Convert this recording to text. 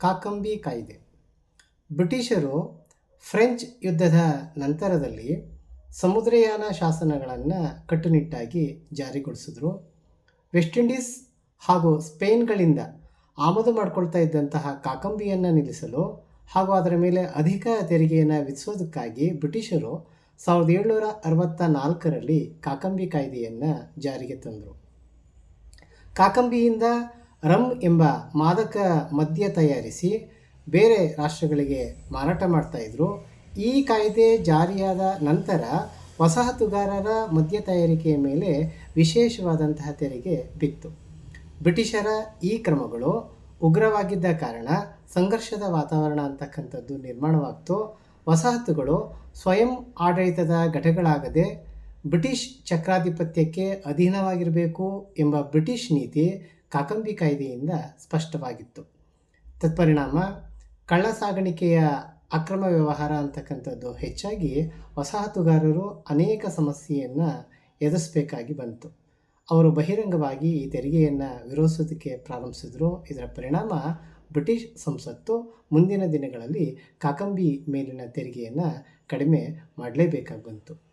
ಕಾಕಂಬಿ ಕಾಯ್ದೆ. ಬ್ರಿಟಿಷರು ಫ್ರೆಂಚ್ ಯುದ್ಧದ ನಂತರದಲ್ಲಿ ಸಮುದ್ರಯಾನ ಶಾಸನಗಳನ್ನು ಕಟ್ಟುನಿಟ್ಟಾಗಿ ಜಾರಿಗೊಳಿಸಿದ್ರು. ವೆಸ್ಟ್ ಇಂಡೀಸ್ ಹಾಗೂ ಸ್ಪೇನ್ಗಳಿಂದ ಆಮದು ಮಾಡಿಕೊಳ್ತಾ ಇದ್ದಂತಹ ಕಾಕಂಬಿಯನ್ನು ನಿಲ್ಲಿಸಲು ಹಾಗೂ ಅದರ ಮೇಲೆ ಅಧಿಕ ತೆರಿಗೆಯನ್ನು ವಿಧಿಸೋದಕ್ಕಾಗಿ ಬ್ರಿಟಿಷರು ಸಾವಿರದ ಏಳ್ನೂರ ಅರವತ್ತ ನಾಲ್ಕರಲ್ಲಿ ಕಾಕಂಬಿ ಕಾಯ್ದೆಯನ್ನು ಜಾರಿಗೆ ತಂದರು. ಕಾಕಂಬಿಯಿಂದ ರಮ್ ಎಂಬ ಮಾದಕ ಮದ್ಯ ತಯಾರಿಸಿ ಬೇರೆ ರಾಷ್ಟ್ರಗಳಿಗೆ ಮಾರಾಟ ಮಾಡ್ತಾಯಿದ್ರು ಈ ಕಾಯ್ದೆ ಜಾರಿಯಾದ ನಂತರ ವಸಾಹತುಗಾರರ ಮದ್ಯ ತಯಾರಿಕೆಯ ಮೇಲೆ ವಿಶೇಷವಾದಂತಹ ತೆರಿಗೆ ಬಿತ್ತು. ಬ್ರಿಟಿಷರ ಈ ಕ್ರಮಗಳು ಉಗ್ರವಾಗಿದ್ದ ಕಾರಣ ಸಂಘರ್ಷದ ವಾತಾವರಣ ಅಂತಕ್ಕಂಥದ್ದು ನಿರ್ಮಾಣವಾಗ್ತು. ವಸಾಹತುಗಳು ಸ್ವಯಂ ಆಡಳಿತದ ಘಟಗಳಾಗದೆ ಬ್ರಿಟಿಷ್ ಚಕ್ರಾಧಿಪತ್ಯಕ್ಕೆ ಅಧೀನವಾಗಿರಬೇಕು ಎಂಬ ಬ್ರಿಟಿಷ್ ನೀತಿ ಕಾಕಂಬಿ ಕಾಯ್ದೆಯಿಂದ ಸ್ಪಷ್ಟವಾಗಿತ್ತು. ತತ್ಪರಿಣಾಮ ಕಳ್ಳ ಸಾಗಾಣಿಕೆಯ ಅಕ್ರಮ ವ್ಯವಹಾರ ಅಂತಕ್ಕಂಥದ್ದು ಹೆಚ್ಚಾಗಿ ವಸಾಹತುಗಾರರು ಅನೇಕ ಸಮಸ್ಯೆಯನ್ನು ಎದುರಿಸಬೇಕಾಗಿ ಬಂತು. ಅವರು ಬಹಿರಂಗವಾಗಿ ಈ ತೆರಿಗೆಯನ್ನು ವಿರೋಧಿಸೋದಕ್ಕೆ ಪ್ರಾರಂಭಿಸಿದ್ರು. ಇದರ ಪರಿಣಾಮ ಬ್ರಿಟಿಷ್ ಸಂಸತ್ತು ಮುಂದಿನ ದಿನಗಳಲ್ಲಿ ಕಾಕಂಬಿ ಮೇಲಿನ ತೆರಿಗೆಯನ್ನು ಕಡಿಮೆ ಮಾಡಲೇಬೇಕಾಗಿ ಬಂತು.